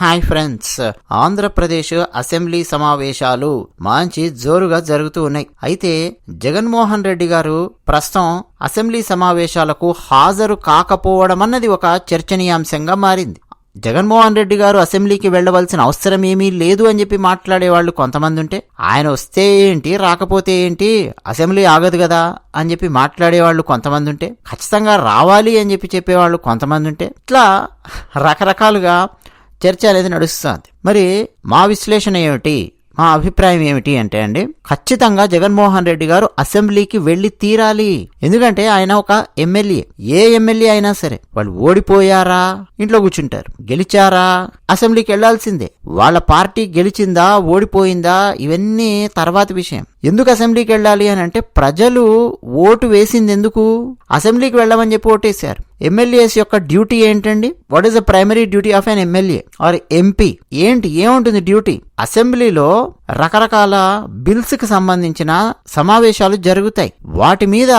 Hi friends. Andhra Pradesh assembly సమావేశాలు మంచి జోరుగా జరుగుతూ ఉన్నాయి. అయితే జగన్మోహన్ రెడ్డి గారు ప్రస్తుతం అసెంబ్లీ సమావేశాలకు హాజరు కాకపోవడం అన్నది ఒక చర్చనీయాంశంగా మారింది. జగన్మోహన్ రెడ్డి గారు అసెంబ్లీకి వెళ్ళవలసిన అవసరం ఏమీ లేదు అని చెప్పి మాట్లాడే వాళ్ళు కొంతమంది ఉంటే ఆయన వస్తే ఏంటి రాకపోతే ఏంటి అసెంబ్లీ ఆగదు కదా అని చెప్పి మాట్లాడే వాళ్ళు కొంతమంది ఉంటే ఖచ్చితంగా రావాలి అని చెప్పి చెప్పేవాళ్ళు కొంతమంది ఉంటే ఇట్లా రకరకాలుగా చర్చ అనేది నడుస్తుంది. మరి మా విశ్లేషణ ఏమిటి? మా అభిప్రాయం ఏమిటి అంటే అండి ఖచ్చితంగా జగన్మోహన్ రెడ్డి గారు అసెంబ్లీకి వెళ్ళి తీరాలి. ఎందుకంటే ఆయన ఒక ఎమ్మెల్యే. ఏ ఎమ్మెల్యే అయినా సరే వాళ్ళు ఓడిపోయారా? ఇంట్లో కూర్చుంటారు. గెలిచారా? అసెంబ్లీకి వెళ్ళాల్సిందే వాళ్ళ పార్టీ గెలిచిందా? ఓడిపోయిందా? ఇవన్నీ తర్వాత విషయం. ఎందుకు అసెంబ్లీకి వెళ్ళాలి అని అంటే ప్రజలు ఓటు వేసింది ఎందుకు? అసెంబ్లీకి వెళ్ళమని చెప్పి ఓటేశారు. ఎమ్మెల్యేస్ యొక్క డ్యూటీ ఏంటండి? What is the primary duty of an MLA or MP ఏంటి? ఏముంటుంది డ్యూటీ? అసెంబ్లీలో రకరకాల బిల్స్కి సంబంధించిన సమావేశాలు జరుగుతాయి. వాటి మీద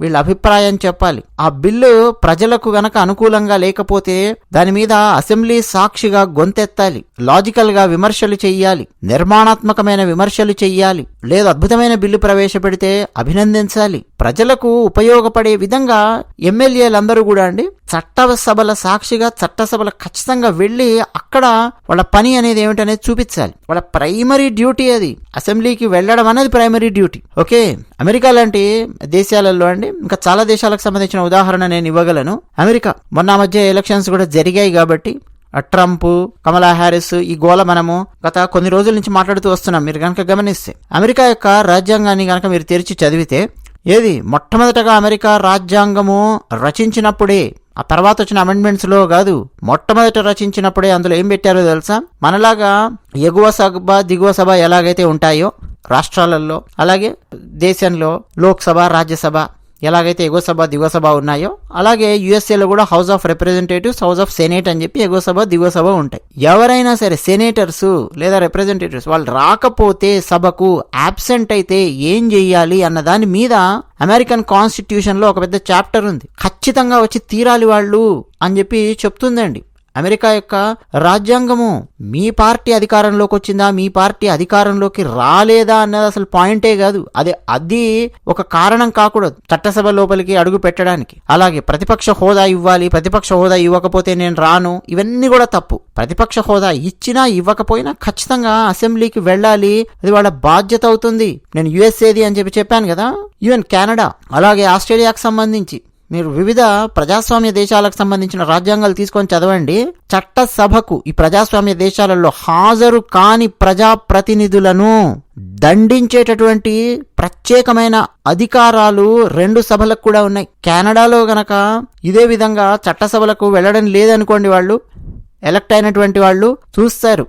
వీళ్ళ అభిప్రాయం చెప్పాలి. ఆ బిల్లు ప్రజలకు గనక అనుకూలంగా లేకపోతే దాని మీద అసెంబ్లీ సాక్షిగా గొంతెత్తాలి. లాజికల్గా విమర్శలు చెయ్యాలి. నిర్మాణాత్మకమైన విమర్శలు చెయ్యాలి. లేదు అద్భుతమైన బిల్లు ప్రవేశపెడితే అభినందించాలి. ప్రజలకు ఉపయోగపడే విధంగా ఎమ్మెల్యేలందరూ కూడా అండి చట్టసభల సాక్షిగా చట్టసభల ఖచ్చితంగా వెళ్ళి అక్కడ వాళ్ళ పని అనేది ఏమిటనేది చూపించాలి. వాళ్ళ ప్రైమరీ డ్యూటీ అది. అసెంబ్లీకి వెళ్ళడం అనేది ప్రైమరీ డ్యూటీ. ఓకే? అమెరికా లాంటి దేశాలలో అండి ఇంకా చాలా దేశాలకు సంబంధించిన ఉదాహరణ నేను ఇవ్వగలను. అమెరికా మొన్న మధ్య ఎలక్షన్స్ కూడా జరిగాయి కాబట్టి ట్రంప్ కమలా హ్యారిస్ ఈ గోల మనము గత కొన్ని రోజుల నుంచి మాట్లాడుతూ వస్తున్నాం. మీరు కనుక గమనిస్తే అమెరికా యొక్క రాజ్యాంగాన్ని కనుక మీరు తెరిచి చదివితే ఏది? మొట్టమొదటగా అమెరికా రాజ్యాంగము రచించినప్పుడే ఆ తర్వాత వచ్చిన అమెండ్మెంట్స్లో కాదు మొట్టమొదట రచించినప్పుడే అందులో ఏం పెట్టారో తెలుసా? మనలాగా ఎగువ సభ దిగువ సభ ఎలాగైతే ఉంటాయో రాష్ట్రాలలో అలాగే దేశంలో లోక్సభ రాజ్యసభ ఎలాగైతే ఎగువ సభ దిగువ సభ ఉన్నాయో అలాగే యుఎస్ఏలో కూడా house of representatives house of senate అని చెప్పి ఎగువ సభ దిగువ సభ ఉంటాయి. ఎవరైనా సరే సెనేటర్స్ లేదా రిప్రజెంటేటివ్స్ వాళ్ళు రాకపోతే సభకు అబ్సెంట్ అయితే ఏం చెయ్యాలి అన్న దాని మీద అమెరికన్ కాన్స్టిట్యూషన్లో ఒక పెద్ద చాప్టర్ ఉంది. ఖచ్చితంగా వచ్చి తీరాలి వాళ్ళు అని చెప్పి చెప్తుందండి. అమెరికా యొక్క రాజ్యాంగము మీ పార్టీ అధికారంలోకి వచ్చిందా? మీ పార్టీ అధికారంలోకి రాలేదా అన్నది అసలు పాయింటే కాదు. అది అది ఒక కారణం కాకూడదు చట్టసభ లోపలికి అడుగు పెట్టడానికి. అలాగే ప్రతిపక్ష హోదా ఇవ్వాలి ప్రతిపక్ష హోదా ఇవ్వకపోతే నేను రాను. ఇవన్నీ కూడా తప్పు. ప్రతిపక్ష హోదా ఇచ్చినా ఇవ్వకపోయినా ఖచ్చితంగా అసెంబ్లీకి వెళ్ళాలి. అది వాళ్ళ బాధ్యత అవుతుంది. నేను యుఎస్ఏది అని చెప్పి చెప్పాను కదా? Even Canada. అలాగే ఆస్ట్రేలియాకు సంబంధించి. మీరు వివిధ ప్రజాస్వామ్య దేశాలకు సంబంధించిన రాజ్యాంగాలు తీసుకొని చదవండి. చట్టసభకు ఈ ప్రజాస్వామ్య దేశాలలో హాజరు కాని ప్రజాప్రతినిధులను దండించేటటువంటి ప్రత్యేకమైన అధికారాలు రెండు సభలకు కూడా ఉన్నాయి. కెనడాలో గనక ఇదే విధంగా చట్టసభలకు వెళ్ళడం లేదనుకోండి వాళ్ళు ఎలక్ట్ అయినటువంటి వాళ్ళు చూస్తారు.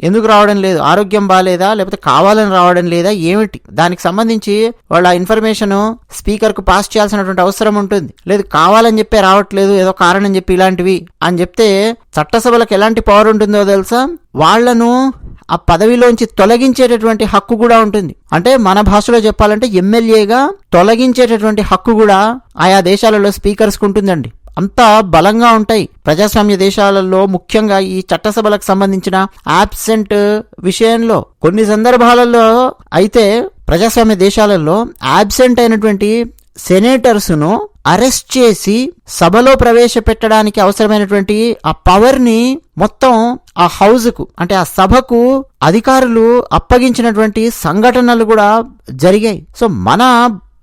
ఎందుకు రావడం లేదు? ఆరోగ్యం బాగాలేదా లేకపోతే కావాలని రావడం లేదా? ఏమిటి? దానికి సంబంధించి వాళ్ళ ఇన్ఫర్మేషన్ స్పీకర్కు పాస్ చేయాల్సినటువంటి అవసరం ఉంటుంది. లేదు కావాలని చెప్పే రావట్లేదు ఏదో కారణం చెప్పి ఇలాంటివి అని చెప్తే చట్టసభలకు ఎలాంటి పవర్ ఉంటుందో తెలుసా? వాళ్ళను ఆ పదవిలోంచి తొలగించేటటువంటి హక్కు కూడా ఉంటుంది. అంటే మన భాషలో చెప్పాలంటే ఎమ్మెల్యేగా తొలగించేటటువంటి హక్కు కూడా ఆయా దేశాలలో స్పీకర్స్కు ఉంటుందండి. అంత బలంగా ఉంటాయి. ప్రజాస్వామ్య దేశాలలో ముఖ్యంగా ఈ చట్టసభలకు సంబంధించిన ఆబ్సెంట్ విషయంలో కొన్ని సందర్భాలలో అయితే ప్రజాస్వామ్య దేశాలలో ఆబ్సెంట్ అయినటువంటి సెనేటర్స్ను అరెస్ట్ చేసి సభలో ప్రవేశపెట్టడానికి అవసరమైనటువంటి ఆ పవర్ని మొత్తం ఆ హౌజ్కు అంటే ఆ సభకు అధికారులు అప్పగించినటువంటి సంఘటనలు కూడా జరిగాయి. సో మన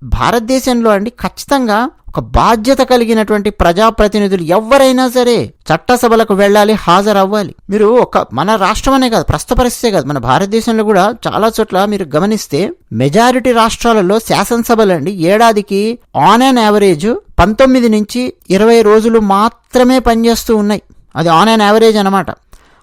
భారతదేశంలో అండి ఖచ్చితంగా ఒక బాధ్యత కలిగినటువంటి ప్రజాప్రతినిధులు ఎవరైనా సరే చట్టసభలకు వెళ్ళాలి హాజరవ్వాలి. మీరు ఒక మన రాష్ట్రం అనే కాదు ప్రస్తుత పరిస్థితే కాదు. మన భారతదేశంలో కూడా చాలా చోట్ల మీరు గమనిస్తే మెజారిటీ రాష్ట్రాలలో శాసనసభలండి ఏడాదికి ఆన్ అండ్ యావరేజ్ పంతొమ్మిది నుంచి ఇరవై రోజులు మాత్రమే పనిచేస్తూ ఉన్నాయి. అది ఆన్ అన్ యావరేజ్ అనమాట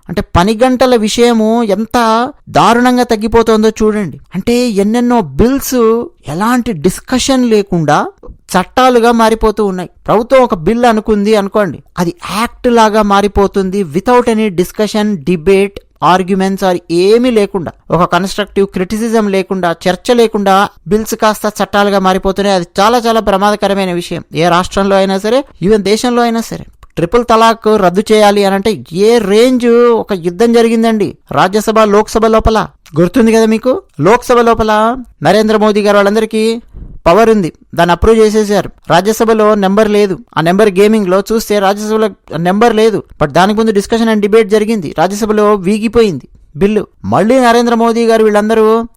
అంటే పని గంటల విషయము ఎంత దారుణంగా తగ్గిపోతుందో చూడండి. అంటే ఎన్నెన్నో బిల్స్ ఎలాంటి డిస్కషన్ లేకుండా చట్టాలుగా మారిపోతూ ఉన్నాయి. ప్రభుత్వం ఒక బిల్ అనుకుంది అనుకోండి. అది యాక్ట్ లాగా మారిపోతుంది without any discussion debate arguments or ఏమీ లేకుండా ఒక కన్స్ట్రక్టివ్ క్రిటిసిజం లేకుండా చర్చ లేకుండా బిల్స్ కాస్త చట్టాలుగా మారిపోతున్నాయి. అది చాలా చాలా ప్రమాదకరమైన విషయం. ఏ రాష్ట్రంలో అయినా సరే ఈవెన్ దేశంలో అయినా సరే. ట్రిపుల్ తలాక్ రద్దు చేయాలి అని అంటే ఏ రేంజ్ ఒక యుద్ధం జరిగిందండి? రాజ్యసభ లోక్సభ లోపల. గుర్తుంది కదా మీకు? లోక్సభ లోపల నరేంద్ర మోదీ గారు వాళ్ళందరికీ పవర్ ఉంది. దాన్ని అప్రూవ్ చేసేసారు రాజ్యసభలో నెంబర్ లేదు. ఆ నెంబర్ గేమింగ్లో చూస్తే రాజ్యసభలో నెంబర్ లేదు. బట్ దానికి ముందు డిస్కషన్ అండ్ డిబేట్ జరిగింది. రాజ్యసభలో వీగిపోయింది. బిల్లు మళ్ళీ నరేంద్ర మోదీ గారు వీళ్ళందరూ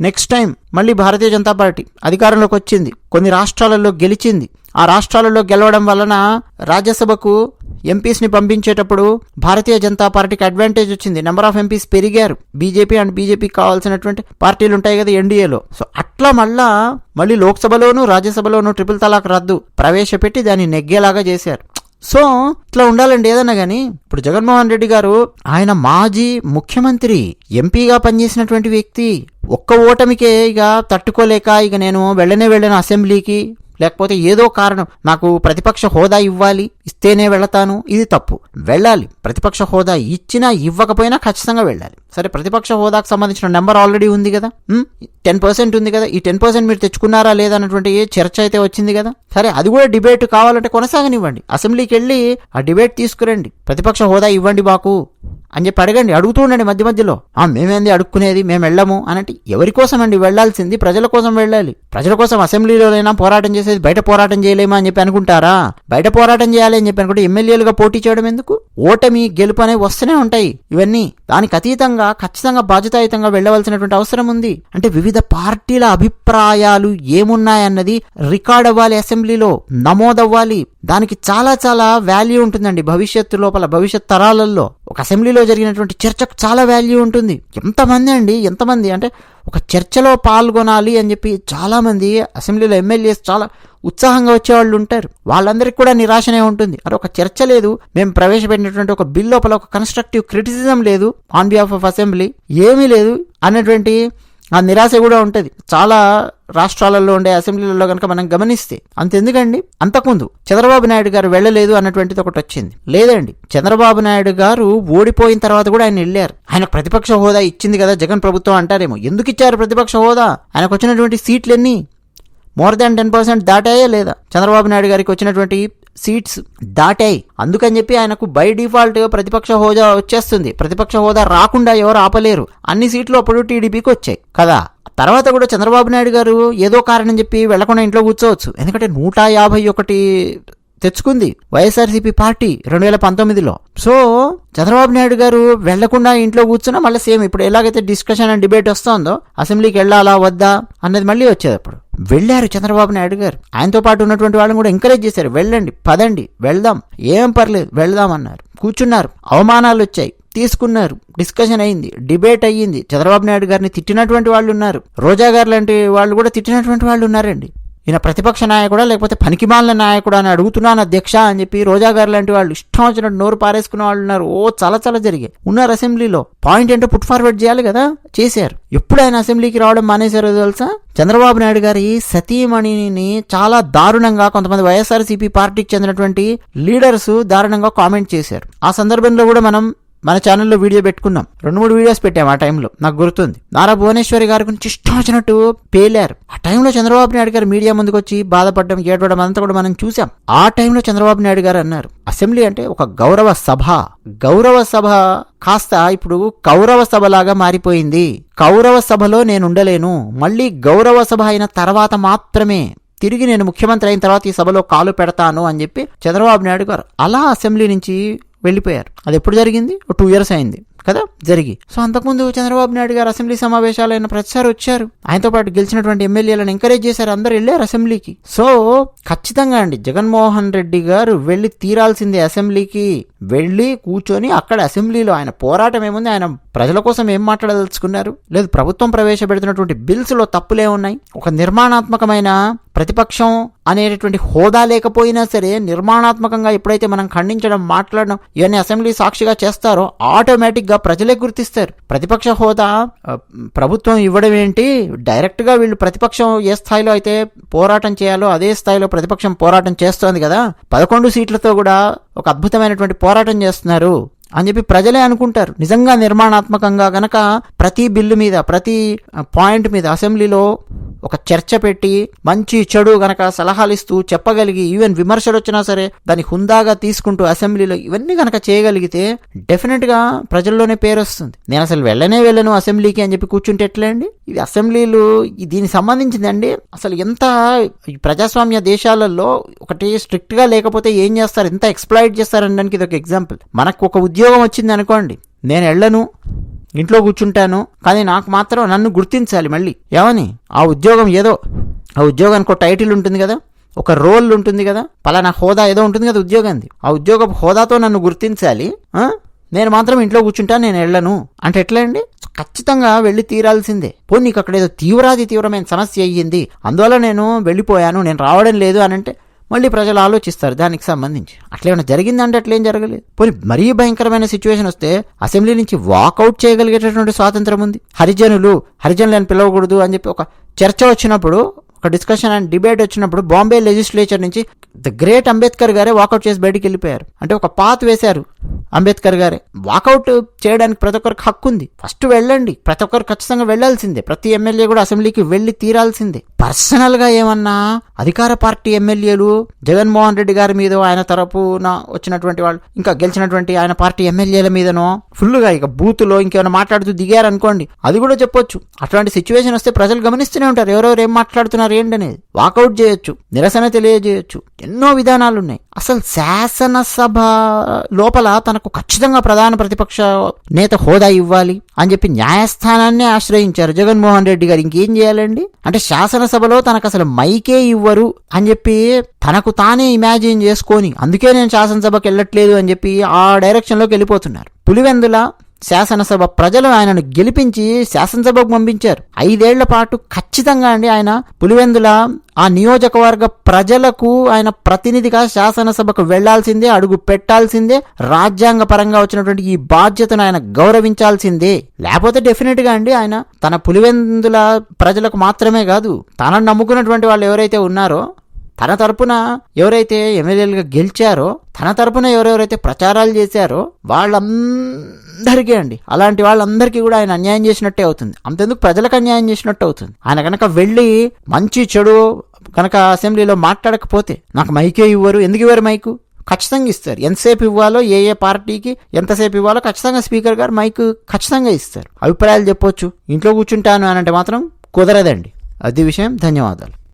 నెక్స్ట్ టైం మళ్ళీ భారతీయ జనతా పార్టీ అధికారంలోకి వచ్చింది. కొన్ని రాష్ట్రాలలో గెలిచింది. ఆ రాష్ట్రాలలో గెలవడం వలన రాజ్యసభకు ఎంపీస్ని పంపించేటప్పుడు భారతీయ జనతా పార్టీకి అడ్వాంటేజ్ వచ్చింది. నెంబర్ ఆఫ్ ఎంపీస్ పెరిగారు. బీజేపీ అండ్ బీజేపీకి కావాల్సినటువంటి పార్టీలు ఉంటాయి కదా ఎన్డీఏలో సో అట్లా మళ్ళా మళ్ళీ లోక్సభలోను రాజ్యసభలోను ట్రిపుల్ తలాక్ రద్దు ప్రవేశపెట్టి దాన్ని నెగ్గేలాగా చేశారు. సో ఇట్లా ఉండాలండి ఏదన్నా కానీ ఇప్పుడు జగన్మోహన్ రెడ్డి గారు ఆయన మాజీ ముఖ్యమంత్రి ఎంపీగా పనిచేసినటువంటి వ్యక్తి ఒక్క ఓటమికే ఇక తట్టుకోలేక ఇక నేను వెళ్ళనే వెళ్ళాను అసెంబ్లీకి లేకపోతే ఏదో కారణం. నాకు ప్రతిపక్ష హోదా ఇవ్వాలి ఇస్తేనే వెళతాను ఇది తప్పు. వెళ్ళాలి. ప్రతిపక్ష హోదా ఇచ్చినా ఇవ్వకపోయినా ఖచ్చితంగా వెళ్ళాలి. సరే ప్రతిపక్ష హోదాకు సంబంధించిన నెంబర్ ఆల్రెడీ ఉంది కదా? టెన్ పర్సెంట్ ఉంది కదా? ఈ టెన్ పర్సెంట్ మీరు తెచ్చుకున్నారా లేదా అన్నటువంటి ఏ చర్చ అయితే వచ్చింది కదా? సరే అది కూడా డిబేట్ కావాలంటే కొనసాగనివ్వండి. అసెంబ్లీకి వెళ్ళి ఆ డిబేట్ తీసుకురండి. ప్రతిపక్ష హోదా ఇవ్వండి బాకు అని చెప్పి అడగండి అడుగుతూ ఉండండి మధ్య మధ్యలో. ఆ మేమేంది అడుక్కునేది? మేము వెళ్ళము అనంటే ఎవరి కోసం అండి వెళ్ళాల్సింది? ప్రజల కోసం వెళ్ళాలి. ప్రజల కోసం అసెంబ్లీలోనైనా పోరాటం చేసేది? బయట పోరాటం చేయలేమా అని చెప్పి అనుకుంటారా? బయట పోరాటం చేయాలి అని చెప్పి అనుకుంటే ఎమ్మెల్యేలుగా పోటీ చేయడం ఎందుకు? ఓటమి గెలుపు అనేవి వస్తూనే ఉంటాయి ఇవన్నీ. దానికి అతీతంగా ఖచ్చితంగా బాధ్యతాయుతంగా వెళ్ళవలసినటువంటి అవసరం ఉంది. అంటే వివిధ పార్టీల అభిప్రాయాలు ఏమున్నాయన్నది రికార్డ్ అవ్వాలి అసెంబ్లీలో నమోదవ్వాలి. దానికి చాలా చాలా వాల్యూ ఉంటుందండి భవిష్యత్తు లోపల భవిష్యత్ తరాలలో ఒక అసెంబ్లీలో జరిగినటువంటి చర్చకు చాలా వాల్యూ ఉంటుంది. ఎంతమంది అండి? ఎంతమంది? అంటే ఒక చర్చలో పాల్గొనాలి అని చెప్పి చాలామంది అసెంబ్లీలో ఎమ్మెల్యేస్ చాలా ఉత్సాహంగా వచ్చేవాళ్ళు ఉంటారు. వాళ్ళందరికీ కూడా నిరాశనే ఉంటుంది. అరే ఒక చర్చ లేదు. మేము ప్రవేశపెట్టినటువంటి ఒక బిల్ లోపల ఒక కన్స్ట్రక్టివ్ క్రిటిసిజం లేదు. ఆన్ బిహాఫ్ ఆఫ్ అసెంబ్లీ ఏమీ లేదు. అన్నటువంటి ఆ నిరాశ కూడా ఉంటుంది. చాలా రాష్ట్రాలలో ఉండే అసెంబ్లీలలో కనుక మనం గమనిస్తే అంతెందుకండి? అంతకుముందు చంద్రబాబు నాయుడు గారు వెళ్ళలేదు అన్నటువంటిది ఒకటి వచ్చింది. లేదండి. చంద్రబాబు నాయుడు గారు ఓడిపోయిన తర్వాత కూడా ఆయన వెళ్ళారు. ఆయన ప్రతిపక్ష హోదా ఇచ్చింది కదా జగన్ ప్రభుత్వం అంటారేమో. ఎందుకు ఇచ్చారు ప్రతిపక్ష హోదా? ఆయనకు వచ్చినటువంటి సీట్లు ఎన్ని మోర్ దాన్ టెన్ పర్సెంట్ దాటాయా లేదా? చంద్రబాబు నాయుడు గారికి వచ్చినటువంటి సీట్స్ దాటాయి. అందుకని చెప్పి ఆయనకు బై డిఫాల్ట్ ప్రతిపక్ష హోదా వచ్చేస్తుంది. ప్రతిపక్ష హోదా రాకుండా ఎవరు ఆపలేరు. అన్ని సీట్లు అప్పుడు టీడీపీకి వచ్చాయి. కదా? తర్వాత కూడా చంద్రబాబు నాయుడు గారు ఏదో కారణం చెప్పి వెళ్ళకుండా ఇంట్లో కూర్చోవచ్చు. ఎందుకంటే నూట యాభై ఒకటి తెచ్చుకుంది. వైఎస్ఆర్సీపీ పార్టీ రెండు వేల పంతొమ్మిదిలో. సో చంద్రబాబు నాయుడు గారు వెళ్ళకుండా ఇంట్లో కూర్చున్నా మళ్ళీ సేమ్ ఇప్పుడు ఎలాగైతే డిస్కషన్ అండ్ డిబేట్ వస్తుందో అసెంబ్లీకి వెళ్ళాలా వద్దా అన్నది మళ్ళీ వచ్చేది అప్పుడు. వెళ్ళారు చంద్రబాబు నాయుడు గారు. ఆయనతో పాటు ఉన్నటువంటి వాళ్ళని కూడా ఎంకరేజ్ చేశారు. వెళ్ళండి పదండి వెళ్దాం. ఏం పర్లేదు వెళ్దాం అన్నారు. కూర్చున్నారు. అవమానాలు వచ్చాయి. తీసుకున్నారు. డిస్కషన్ అయింది. డిబేట్ అయ్యింది. చంద్రబాబు నాయుడు గారిని తిట్టినటువంటి వాళ్ళు ఉన్నారు. రోజా గారు లాంటి వాళ్ళు కూడా తిట్టినటువంటి వాళ్ళు ఉన్నారండి. ఈయన ప్రతిపక్ష నాయకుడా లేకపోతే పనికిమాలిన నాయకుడా అని అడుగుతున్నాను అధ్యక్ష అని చెప్పి రోజా గారు లాంటి వాళ్ళు ఇష్టం వచ్చినట్టు నోరు పారేసుకున్న వాళ్ళు ఉన్నారు. ఓ చాలా చాలా జరిగాయి. ఉన్నారు అసెంబ్లీలో. పాయింట్ ఏంటో పుట్ ఫార్వర్డ్ చేయాలి కదా? చేశారు. ఎప్పుడు ఆయన అసెంబ్లీకి రావడం మానేశారో తెలుసా? చంద్రబాబు నాయుడు గారి సతీమణిని చాలా దారుణంగా కొంతమంది వైఎస్ఆర్సీపీ పార్టీకి చెందినటువంటి లీడర్స్ దారుణంగా కామెంట్ చేశారు. ఆ సందర్భంలో కూడా మనం మన ఛానల్లో వీడియో పెట్టుకున్నాం. రెండు మూడు వీడియోస్ పెట్టాం ఆ టైంలో నాకు గుర్తుంది. నారా భువనేశ్వరి గారి గురించి ఇష్టం వచ్చినట్టు పేలారు. ఆ టైంలో చంద్రబాబు నాయుడు గారు మీడియా ముందుకు వచ్చి బాధపడడం ఏడవడం అంతా కూడా మనం చూసాం ఆ టైంలో చంద్రబాబు నాయుడు గారు అన్నారు అసెంబ్లీ అంటే ఒక గౌరవ సభ. గౌరవ సభ కాస్త ఇప్పుడు కౌరవ సభలాగా మారిపోయింది. కౌరవ సభలో నేను ఉండలేను. మళ్ళీ గౌరవ సభ అయిన తర్వాత మాత్రమే తిరిగి నేను ముఖ్యమంత్రి అయిన తర్వాత ఈ సభలో కాలు పెడతాను అని చెప్పి చంద్రబాబు నాయుడు గారు అలా అసెంబ్లీ నుంచి వెళ్ళిపోయారు. అది ఎప్పుడు జరిగింది? టూ ఇయర్స్ అయింది. కదా? జరిగి. సో అంతకుముందు చంద్రబాబు నాయుడు గారు అసెంబ్లీ సమావేశాలైన ప్రతిసారి వచ్చారు. ఆయనతో పాటు గెలిచినటువంటి ఎమ్మెల్యేలను ఎంకరేజ్ చేశారు. అందరు వెళ్ళారు అసెంబ్లీకి. సో ఖచ్చితంగా అండి జగన్మోహన్ రెడ్డి గారు వెళ్ళి తీరాల్సిందే అసెంబ్లీకి. వెళ్ళి కూర్చొని అక్కడ అసెంబ్లీలో ఆయన పోరాటం ఏముంది? ఆయన ప్రజల కోసం ఏం మాట్లాడదలుచుకున్నారు లేదు ప్రభుత్వం ప్రవేశపెడుతున్నటువంటి బిల్స్లో తప్పులే ఉన్నాయి. ఒక నిర్మాణాత్మకమైన ప్రతిపక్షం అనేటటువంటి హోదా లేకపోయినా సరే నిర్మాణాత్మకంగా ఎప్పుడైతే మనం ఖండించడం మాట్లాడడం ఇవన్నీ అసెంబ్లీ సాక్షిగా చేస్తారో ఆటోమేటిక్గా ప్రజలే గుర్తిస్తారు. ప్రతిపక్ష హోదా ప్రభుత్వం ఇవ్వడం ఏంటి? డైరెక్ట్గా వీళ్ళు ప్రతిపక్షం ఏ స్థాయిలో అయితే పోరాటం చేయాలో అదే స్థాయిలో ప్రతిపక్షం పోరాటం చేస్తోంది కదా పదకొండు సీట్లతో కూడా ఒక అద్భుతమైనటువంటి పోరాటం చేస్తున్నారు అని చెప్పి ప్రజలే అనుకుంటారు. నిజంగా నిర్మాణాత్మకంగా గనక ప్రతి బిల్లు మీద ప్రతి పాయింట్ మీద అసెంబ్లీలో ఒక చర్చ పెట్టి మంచి చెడు గనక సలహాలిస్తూ చెప్పగలిగి ఈవెన్ విమర్శలు వచ్చినా సరే దాన్ని హుందాగా తీసుకుంటూ అసెంబ్లీలో ఇవన్నీ గనక చేయగలిగితే డెఫినెట్గా ప్రజల్లోనే పేరు వస్తుంది నేను అసలు వెళ్ళనే వెళ్ళను అసెంబ్లీకి అని చెప్పి కూర్చుంటే ఎట్లా అండి ఇది అసెంబ్లీలు దీనికి సంబంధించిందండి? అసలు ఎంత ప్రజాస్వామ్య దేశాలలో ఒకటి స్ట్రిక్ట్గా లేకపోతే ఏం చేస్తారు? ఎంత ఎక్స్ప్లాయిట్ చేస్తారనడానికి ఇది ఒక ఎగ్జాంపుల్. మనకు ఒక ఉద్యోగం వచ్చింది అనుకోండి నేను వెళ్ళను ఇంట్లో కూర్చుంటాను కానీ నాకు మాత్రం నన్ను గుర్తించాలి మళ్ళీ. ఏమని? ఆ ఉద్యోగం ఏదో ఆ ఉద్యోగానికి ఒక టైటిల్ ఉంటుంది కదా ఒక రోల్ ఉంటుంది కదా పలానా హోదా ఏదో ఉంటుంది కదా ఉద్యోగానికి. ఆ ఉద్యోగ హోదాతో నన్ను గుర్తించాలి నేను మాత్రం ఇంట్లో కూర్చుంటాను నేను వెళ్ళను. అంటే ఎట్లా అండి? ఖచ్చితంగా వెళ్ళి తీరాల్సిందే. పో నీకు అక్కడ ఏదో తీవ్రాది తీవ్రమైన సమస్య అయ్యింది అందువల్ల నేను వెళ్ళిపోయాను నేను రావడం లేదు అని అంటే మళ్ళీ ప్రజలు ఆలోచిస్తారు దానికి సంబంధించి. అట్లేమైనా జరిగిందంటే అట్లేం జరగలేదు. పోనీ మరీ భయంకరమైన సిచ్యువేషన్ వస్తే అసెంబ్లీ నుంచి వాకౌట్ చేయగలిగేటటువంటి స్వాతంత్రం ఉంది. హరిజనులు హరిజనులు అని పిలవకూడదు అని చెప్పి ఒక చర్చ వచ్చినప్పుడు ఒక డిస్కషన్ అండ్ డిబేట్ వచ్చినప్పుడు బాంబే లెజిస్లేచర్ నుంచి ద గ్రేట్ అంబేద్కర్ గారే వాకౌట్ చేసి బయటికి వెళ్ళిపోయారు. అంటే ఒక పాత్ వేశారు అంబేద్కర్ గారే. వాకౌట్ చేయడానికి ప్రతి ఒక్కరికి హక్కు ఉంది. ఫస్ట్ వెళ్ళండి. ప్రతి ఒక్కరు ఖచ్చితంగా వెళ్ళాల్సిందే. ప్రతి ఎమ్మెల్యే కూడా అసెంబ్లీకి వెళ్ళి తీరాల్సిందే. పర్సనల్గా ఏమన్నా అధికార పార్టీ ఎమ్మెల్యేలు జగన్మోహన్ రెడ్డి గారి మీద ఆయన తరపున వచ్చినటువంటి వాళ్ళు ఇంకా గెలిచినటువంటి ఆయన పార్టీ ఎమ్మెల్యేల మీదనో ఫుల్గా ఇక బూత్లో ఇంకేమైనా మాట్లాడుతూ దిగారనుకోండి అది కూడా చెప్పొచ్చు. అట్లాంటి సిచ్యువేషన్ వస్తే ప్రజలు గమనిస్తూనే ఉంటారు ఎవరెవరు ఏం మాట్లాడుతున్నారు ఏంటనేది. వాకౌట్ చేయొచ్చు నిరసన తెలియజేయొచ్చు. ఎన్నో విధానాలు ఉన్నాయి అసలు శాసనసభ లోపల తనకు ఖచ్చితంగా ప్రధాన ప్రతిపక్ష నేత హోదా ఇవ్వాలి అని చెప్పి న్యాయస్థానాన్ని ఆశ్రయించారు జగన్మోహన్ రెడ్డి గారు. ఇంకేం చేయాలండి? అంటే శాసనసభలో తనకు అసలు మైకే ఇవ్వరు అని చెప్పి తనకు తానే ఇమాజిన్ చేసుకొని అందుకే నేను శాసనసభకి వెళ్ళట్లేదు అని చెప్పి ఆ డైరెక్షన్లోకి వెళ్ళిపోతున్నారు. పులివెందుల శాసనసభ ప్రజలు ఆయనను గెలిపించి శాసనసభకు పంపించారు. ఐదేళ్ళ పాటు ఖచ్చితంగా అండి ఆయన పులివెందుల ఆ నియోజకవర్గ ప్రజలకు ఆయన ప్రతినిధిగా శాసనసభకు వెళ్ళాల్సిందే అడుగు పెట్టాల్సిందే రాజ్యాంగ పరంగా వచ్చినటువంటి ఈ బాధ్యతను ఆయన గౌరవించాల్సిందే. లేకపోతే డెఫినెట్గా అండి ఆయన తన పులివెందుల ప్రజలకు మాత్రమే కాదు తనను నమ్ముకున్నటువంటి వాళ్ళు ఎవరైతే ఉన్నారో తన తరపున ఎవరైతే ఎమ్మెల్యేలుగా గెలిచారో తన తరపున ఎవరెవరైతే ప్రచారాలు చేశారో వాళ్ళందరికీ అండి అలాంటి వాళ్ళందరికీ కూడా ఆయన అన్యాయం చేసినట్టే అవుతుంది. అంతెందుకు ప్రజలకు అన్యాయం చేసినట్టు అవుతుంది. ఆయన కనుక వెళ్ళి మంచి చెడు కనుక అసెంబ్లీలో మాట్లాడకపోతే నాకు మైకే ఇవ్వరు. ఎందుకు ఇవ్వరు మైకు? ఖచ్చితంగా ఇస్తారు. ఎంతసేపు ఇవ్వాలో ఏ ఏ పార్టీకి ఎంతసేపు ఇవ్వాలో ఖచ్చితంగా స్పీకర్ గారు మైక్ ఖచ్చితంగా ఇస్తారు. అభిప్రాయాలు చెప్పొచ్చు. ఇంట్లో కూర్చుంటాను అని అంటే మాత్రం కుదరదండి. అది విషయం. ధన్యవాదాలు.